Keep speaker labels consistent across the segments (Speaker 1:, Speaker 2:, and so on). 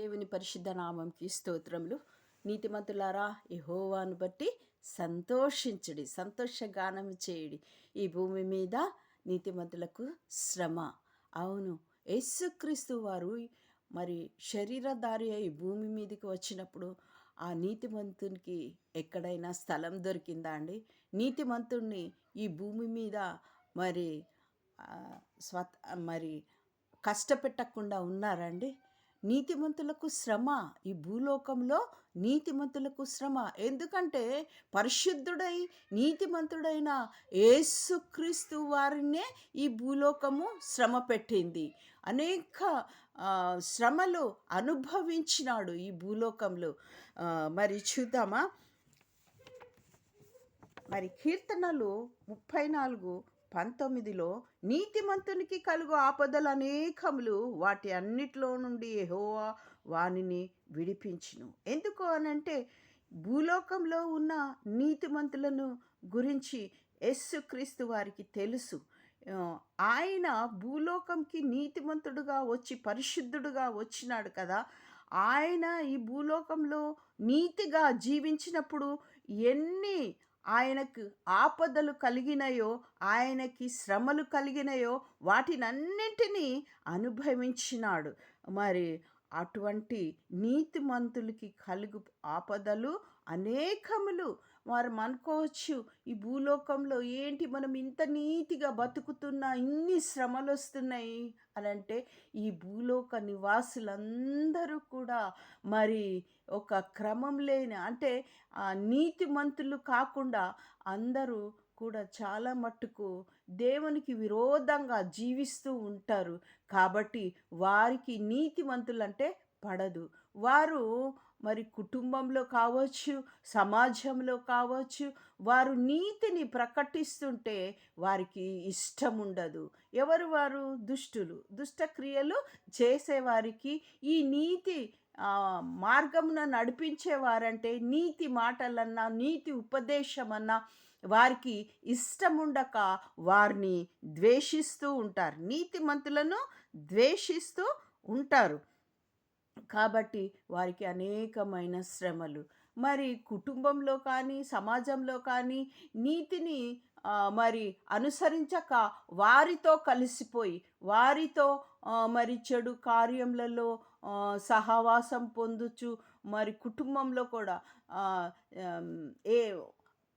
Speaker 1: దేవుని పరిశుద్ధ నామంకి స్తోత్రములు. నీతిమంతులారా యహోవాను బట్టి సంతోషించడి సంతోషగానం చేయుడి ఈ భూమి మీద నీతిమంతులకు శ్రమ. అవును యేసుక్రీస్తు వారు మరి శరీరధారి అయి భూమి మీదకి వచ్చినప్పుడు ఆ నీతిమంతునికి ఎక్కడైనా స్థలం దొరికిందా అండి? నీతిమంతుణ్ణి ఈ భూమి మీద మరి స్వత మరి కష్టపెట్టకుండా ఉన్నారండి నీతిమంతులకు శ్రమ ఈ భూలోకంలో నీతిమంతులకు శ్రమ. ఎందుకంటే పరిశుద్ధుడై నీతిమంతుడైన యేసుక్రీస్తు వారినే ఈ భూలోకము శ్రమ పెట్టింది. అనేక శ్రమలు అనుభవించినాడు ఈ భూలోకంలో. మరి చూద్దామా? మరి కీర్తనలు ముప్పై నాలుగు పంతొమ్మిదిలో నీతిమంతునికి కలుగు ఆపదలు అనేకములు వాటి అన్నిటిలో నుండి ఎహోవా వానిని విడిపించును. ఎందుకు అనంటే భూలోకంలో ఉన్న నీతిమంతులను గురించి యస్సుక్రీస్తు వారికి తెలుసు. ఆయన భూలోకంకి నీతిమంతుడుగా వచ్చి పరిశుద్ధుడుగా వచ్చినాడు కదా. ఆయన ఈ భూలోకంలో నీతిగా జీవించినప్పుడు ఎన్ని ఆయనకు ఆపదలు కలిగినయో ఆయనకి శ్రమలు కలిగినయో వాటినన్నింటినీ అనుభవించినాడు. మరి అటువంటి నీతిమంతులకి కలుగు ఆపదలు అనేకములు. వారు అనుకోవచ్చు ఈ భూలోకంలో ఏంటి మనం ఇంత నీతిగా బతుకుతున్నా ఇన్ని శ్రమలు వస్తున్నాయి అని అంటే ఈ భూలోక నివాసులందరూ కూడా మరి ఒక క్రమం లేని అంటే ఆ నీతిమంతులు కాకుండా అందరూ కూడా చాలా మట్టుకు దేవునికి విరోధంగా జీవిస్తూ ఉంటారు. కాబట్టి వారికి నీతిమంతులంటే పడదు. వారు మరి కుటుంబంలో కావచ్చు సమాజంలో కావచ్చు వారు నీతిని ప్రకటిస్తుంటే వారికి ఇష్టం ఉండదు. ఎవరు వారు? దుష్టులు. దుష్టక్రియలు చేసేవారికి ఈ నీతి మార్గమున నడిపించేవారంటే నీతి మాటలన్నా నీతి ఉపదేశమన్నా వారికి ఇష్టముండక వారిని ద్వేషిస్తూ ఉంటారు. నీతిమంతులను ద్వేషిస్తూ ఉంటారు. కాబట్టి వారికి అనేకమైన శ్రమలు. మరి కుటుంబంలో కానీ సమాజంలో కానీ నీతిని మరి అనుసరించక వారితో కలిసిపోయి వారితో మరి చెడు కార్యములలో సహవాసం పొందుచు మరి కుటుంబంలో కూడా ఏ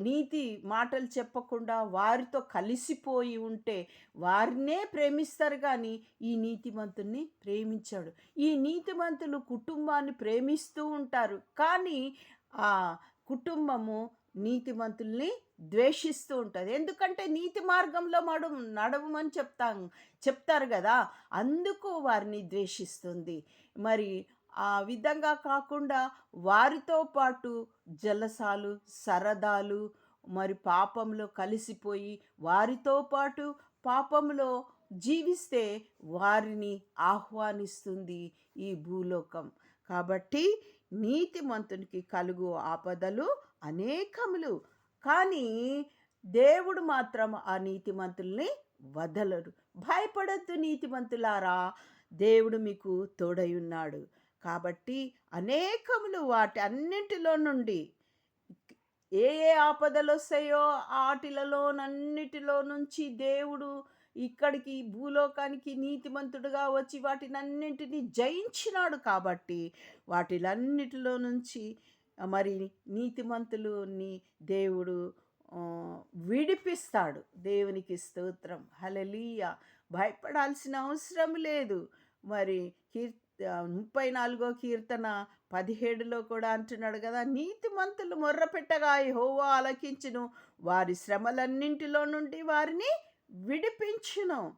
Speaker 1: నీతి మాటలు చెప్పకుండా వారితో కలిసిపోయి ఉంటే వారినే ప్రేమిస్తారు కానీ ఈ నీతిమంతుల్ని ప్రేమించాడు. ఈ నీతిమంతులు కుటుంబాన్ని ప్రేమిస్తూ ఉంటారు. కానీ ఆ కుటుంబము నీతిమంతుల్ని ద్వేషిస్తూ ఉంటుంది. ఎందుకంటే నీతి మార్గంలో మడు నడవమని చెప్తాం చెప్తారు కదా. అందుకు వారిని ద్వేషిస్తుంది. మరి ఆ విధంగా కాకుండా వారితో పాటు జలసాలు సరదాలు మరి పాపంలో కలిసిపోయి వారితో పాటు పాపంలో జీవిస్తే వారిని ఆహ్వానిస్తుంది ఈ భూలోకం. కాబట్టి నీతిమంతునికి కలుగు ఆపదలు అనేకములు. కానీ దేవుడు మాత్రం ఆ నీతిమంతుల్ని వదలరు. భయపడద్దు నీతిమంతులారా. దేవుడు మీకు తోడై ఉన్నాడు. కాబట్టి అనేకములు వాటి అన్నింటిలో నుండి ఏ ఏ ఆపదలు వస్తాయో వాటిలలోనన్నిటిలో నుంచి దేవుడు ఇక్కడికి భూలోకానికి నీతిమంతుడుగా వచ్చి వాటినన్నింటినీ జయించినాడు కాబట్టి వాటిలన్నిటిలో నుంచి మరి నీతిమంతులని దేవుడు విడిపిస్తాడు. దేవునికి స్తోత్రం. హలలీయ భయపడాల్సిన అవసరం లేదు. మరి కీర్ ముప్పై నాలుగో కీర్తన పదిహేడులో కూడా అంటున్నాడు కదా నీతిమంతులు మొర్రపెట్టగా హోవా ఆలకించును. వారి శ్రమలన్నింటిలో నుండి వారిని విడిపించును.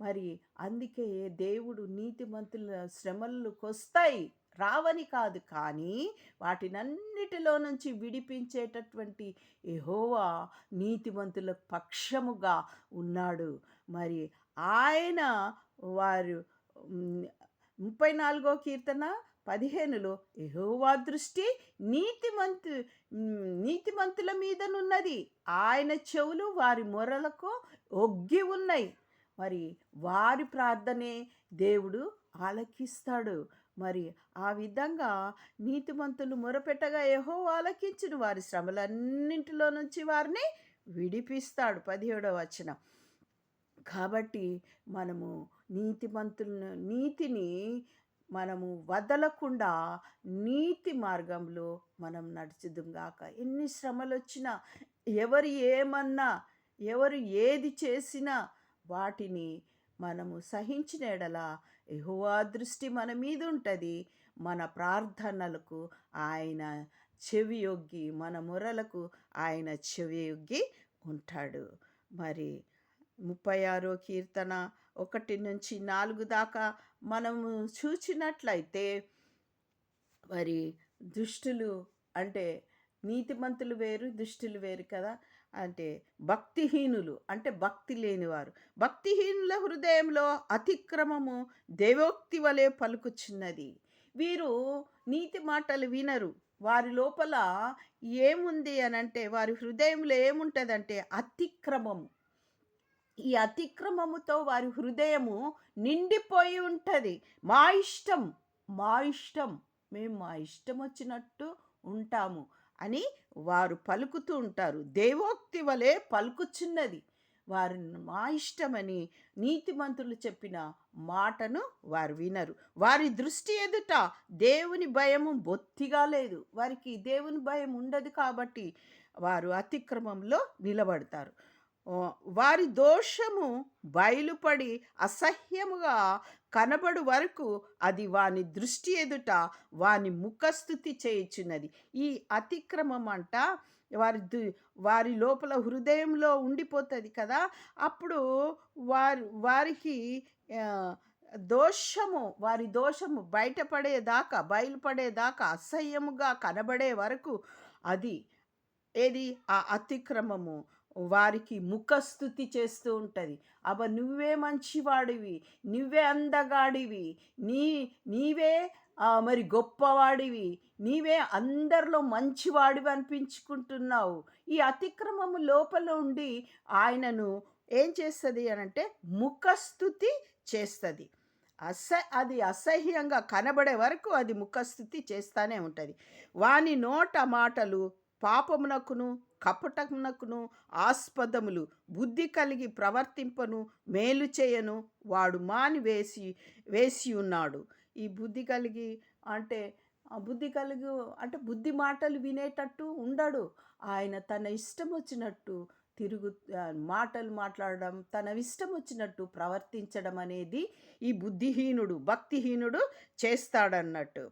Speaker 1: మరి అందుకే దేవుడు నీతిమంతుల శ్రమలకు వస్తాయి రావని కాదు. కానీ వాటినన్నిటిలో నుంచి విడిపించేటటువంటి ఎహోవా నీతిమంతుల పక్షముగా ఉన్నాడు. మరి ఆయన వారు ముప్పై నాలుగో కీర్తన పదిహేనులో యహోవా దృష్టి నీతిమంతు నీతిమంతుల మీదనున్నది. ఆయన చెవులు వారి మొరలకు ఒగ్గి ఉన్నాయి. మరి వారి ప్రార్థనే దేవుడు ఆలకిస్తాడు. మరి ఆ విధంగా నీతిమంతులు మొరపెట్టగా యహో ఆలకించిన. వారి శ్రమలన్నింటిలో నుంచి వారిని విడిపిస్తాడు పదిహేడవ వచనం. కాబట్టి మనము నీతిమంతులను నీతిని మనము వదలకుండా నీతి మార్గంలో మనం నడుచుదుగాక ఎన్ని శ్రమలు వచ్చినా ఎవరు ఏమన్నా ఎవరు ఏది చేసినా వాటిని మనము సహించిన ఎడల యెహోవా దృష్టి మన మీద ఉంటుంది మన ప్రార్థనలకు ఆయన చెవియొగ్గి మన మొరలకు ఆయన చెవియొగ్గి ఉంటాడు. మరి ముప్పై ఆరో కీర్తన ఒకటి నుంచి నాలుగు దాకా మనము చూచినట్లయితే మరి దుష్టులు అంటే నీతిమంతులు వేరు దుష్టులు వేరు కదా? అంటే భక్తిహీనులు అంటే భక్తి లేనివారు. భక్తిహీనుల హృదయంలో అతిక్రమము దేవోక్తి వలె పలుకుచున్నది. వీరు నీతి మాటలు వినరు. వారి లోపల ఏముంది అని అంటే వారి హృదయంలో ఏముంటుందంటే అతిక్రమము. ఈ అతిక్రమముతో వారి హృదయము నిండిపోయి ఉంటుంది. మా ఇష్టం మా ఇష్టం మేము మా ఇష్టం వచ్చినట్టు ఉంటాము అని వారు పలుకుతూ ఉంటారు. దేవోక్తి వలె పలుకుచున్నది. వారు మా ఇష్టమని నీతిమంతులు చెప్పిన మాటను వారు వినరు. వారి దృష్టి ఎదుట దేవుని భయము బొత్తిగా లేదు. వారికి దేవుని భయం ఉండదు కాబట్టి వారు అతిక్రమంలో నిలబడతారు. వారి దోషము బయలుపడి అసహ్యముగా కనబడు వరకు అది వాని దృష్టి ఎదుట వాని ముఖస్థుతి చేయుచున్నది. ఈ అతిక్రమం అంట వారి దు- వారి లోపల హృదయంలో ఉండిపోతుంది కదా. అప్పుడు వారి వారికి దోషము వారి దోషము బయటపడేదాకా బయలుపడేదాకా అసహ్యముగా కనబడే వరకు అది ఏది? ఆ అతిక్రమము. వారికి ముఖస్థుతి చేస్తూ ఉంటుంది. అబ్బ నువ్వే మంచివాడివి నువ్వే అందగాడివి నీ నీవే మరి గొప్పవాడివి నీవే అందరిలో మంచివాడివి అనిపించుకుంటున్నావు. ఈ అతిక్రమము లోపల ఉండి ఆయనను ఏం చేస్తుంది అని అంటే ముఖస్థుతి చేస్తుంది. అస అది అసహ్యంగా కనబడే వరకు అది ముఖస్థుతి చేస్తూనే ఉంటుంది. వాని నోట మాటలు పాపమునకును కపటమునకును ఆస్పదములు బుద్ధి కలిగి ప్రవర్తింపను మేలు చేయను వాడు మాని వేసి వేసి ఉన్నాడు. ఈ బుద్ధి కలిగి అంటే బుద్ధి కలిగి అంటే బుద్ధి మాటలు వినేటట్టు ఉండడు. ఆయన తన ఇష్టం వచ్చినట్టు తిరుగు మాటలు మాట్లాడడం తన ఇష్టం వచ్చినట్టు ప్రవర్తించడం అనేది ఈ బుద్ధిహీనుడు భక్తిహీనుడు చేస్తాడన్నట్టు.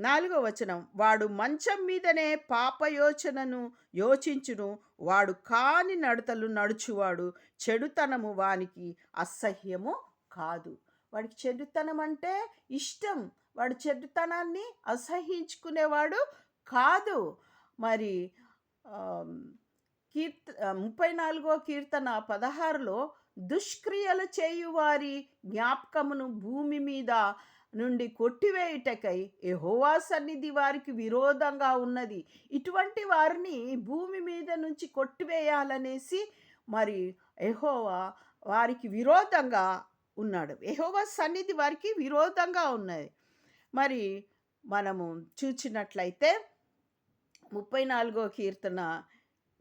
Speaker 1: నాలుగో వచనం వాడు మంచం మీదనే పాపయోచనను యోచించును వాడు కాని నడతలు నడుచువాడు చెడుతనము వానికి అసహ్యము కాదు. వాడికి చెడుతనం అంటే ఇష్టం వాడు చెడుతనాన్ని అసహించుకునేవాడు కాదు. మరి కీర్త ముప్పై నాలుగో కీర్తన పదహారులో దుష్క్రియలు చేయువారి జ్ఞాపకమును భూమి మీద నుండి కొట్టివేయుటకై ఎహోవా సన్నిధి వారికి విరోధంగా ఉన్నది. ఇటువంటి వారిని భూమి మీద నుంచి కొట్టివేయాలనేసి మరి ఎహోవా వారికి విరోధంగా ఉన్నాడు. ఎహోవా సన్నిధి వారికి విరోధంగా ఉన్నది. మరి మనము చూచినట్లయితే ముప్పై నాలుగో కీర్తన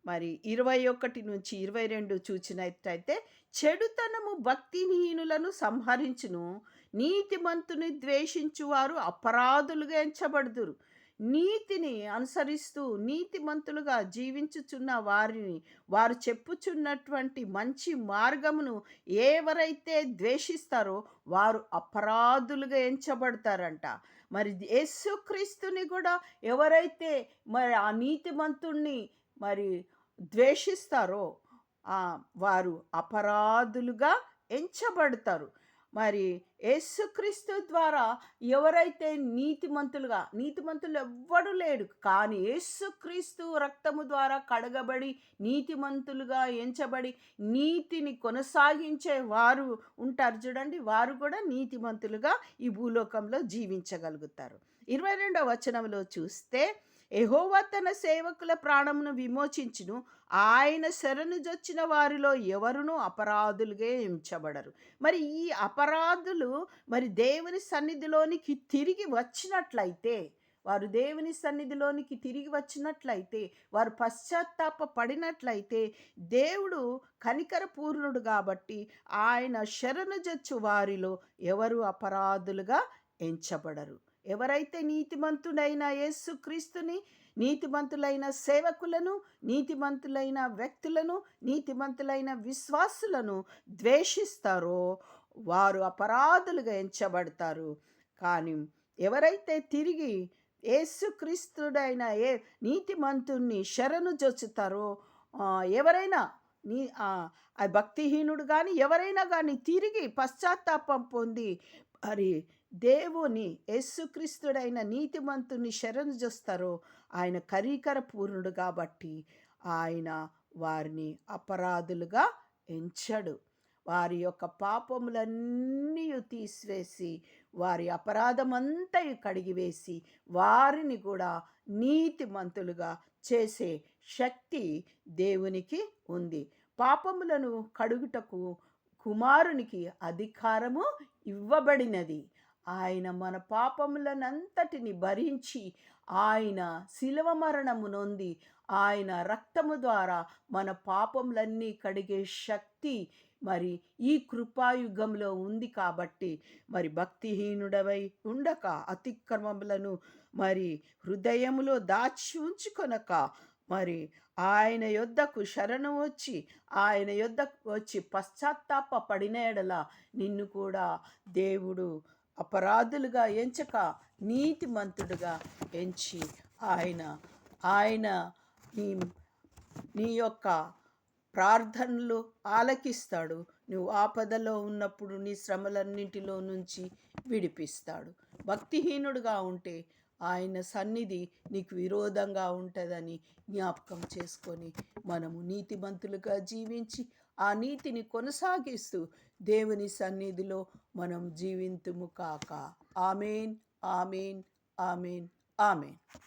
Speaker 1: మరి ఇరవై ఒకటి నుంచి ఇరవై రెండు చూచినట్టయితే చెడుతనము భక్తిహీనులను సంహరించును. నీతిమంతుని ద్వేషించువారు అపరాధులుగా ఎంచబడుదురు. నీతిని అనుసరిస్తూ నీతిమంతులుగా జీవించుచున్న వారిని వారు చెప్పుచున్నటువంటి మంచి మార్గమును ఎవరైతే ద్వేషిస్తారో వారు అపరాధులుగా ఎంచబడతారంట. మరి యేసుక్రీస్తుని కూడా ఎవరైతే మరి ఆ నీతిమంతుణ్ణి మరి ద్వేషిస్తారో వారు అపరాధులుగా ఎంచబడతారు. మరి యేసుక్రీస్తు ద్వారా ఎవరైతే నీతిమంతులుగా నీతిమంతులు ఎవ్వడు లేడు కానీ యేసుక్రీస్తు రక్తము ద్వారా కడగబడి నీతిమంతులుగా ఎంచబడి నీతిని కొనసాగించే వారు ఉంటారు చూడండి. వారు కూడా నీతిమంతులుగా ఈ భూలోకంలో జీవించగలుగుతారు. ఇరవై రెండవ వచనంలో చూస్తే ఎహోవా తన సేవకుల ప్రాణమును విమోచించును. ఆయన శరణు జొచ్చిన వారిలో ఎవరునూ అపరాధులుగా ఎంచబడరు. మరి ఈ అపరాధులు మరి దేవుని సన్నిధిలోనికి తిరిగి వచ్చినట్లయితే వారు దేవుని సన్నిధిలోనికి తిరిగి వచ్చినట్లయితే వారు పశ్చాత్తాప పడినట్లయితే దేవుడు కనికర పూర్ణుడు కాబట్టి ఆయన శరణు జొచ్చు వారిలో ఎవరు అపరాధులుగా ఎంచబడరు. ఎవరైతే నీతిమంతుడైన యేసుక్రీస్తుని నీతిమంతులైన సేవకులను నీతిమంతులైన వ్యక్తులను నీతిమంతులైన విశ్వాసులను ద్వేషిస్తారో వారు అపరాధులుగా ఎంచబడతారు. కానీ ఎవరైతే తిరిగి యేసుక్రీస్తుడైన ఏ నీతిమంతుణ్ణి శరణు జొచ్చుతారో ఎవరైనా నీ ఆ భక్తిహీనుడు కానీ ఎవరైనా కానీ తిరిగి పశ్చాత్తాపం పొంది మరి దేవుని యేసుక్రీస్తుడైన నీతిమంతుని శరణు చూస్తారో ఆయన కరీకర పూర్ణుడు కాబట్టి ఆయన వారిని అపరాధులుగా ఎంచడు. వారి యొక్క పాపములన్నీ తీసివేసి వారి అపరాధమంతయు కడిగివేసి వారిని కూడా నీతిమంతులుగా చేసే శక్తి దేవునికి ఉంది. పాపములను కడుగుటకు కుమారునికి అధికారము ఇవ్వబడినది. ఆయన మన పాపములనంతటిని భరించి ఆయన శిలవ మరణము నొంది ఆయన రక్తము ద్వారా మన పాపములన్నీ కడిగే శక్తి మరి ఈ కృపాయుగంలో ఉంది కాబట్టి మరి భక్తిహీనుడవై ఉండక అతిక్రమములను మరి హృదయములో దాచి ఉంచుకొనక మరి ఆయన యొద్దకు శరణు వచ్చి ఆయన యొద్దకు వచ్చి పశ్చాత్తాప పడిన ఎడల నిన్ను కూడా దేవుడు అపరాధులుగా ఎంచక నీతిమంతుడుగా ఎంచి ఆయన ఆయన నీ నీ యొక్క ప్రార్థనలు ఆలకిస్తాడు. నువ్వు ఆపదలో ఉన్నప్పుడు నీ శ్రమలన్నింటిలో నుంచి విడిపిస్తాడు. భక్తిహీనుడుగా ఉంటే ఆయన సన్నిధి నీకు విరోధంగా ఉంటుందని జ్ఞాపకం చేసుకొని మనము నీతిమంతులుగా జీవించి ఆ నీతిని కొనసాగిస్తూ దేవుని సన్నిధిలో మనం జీవింతుము కాక. Amen amen amen amen.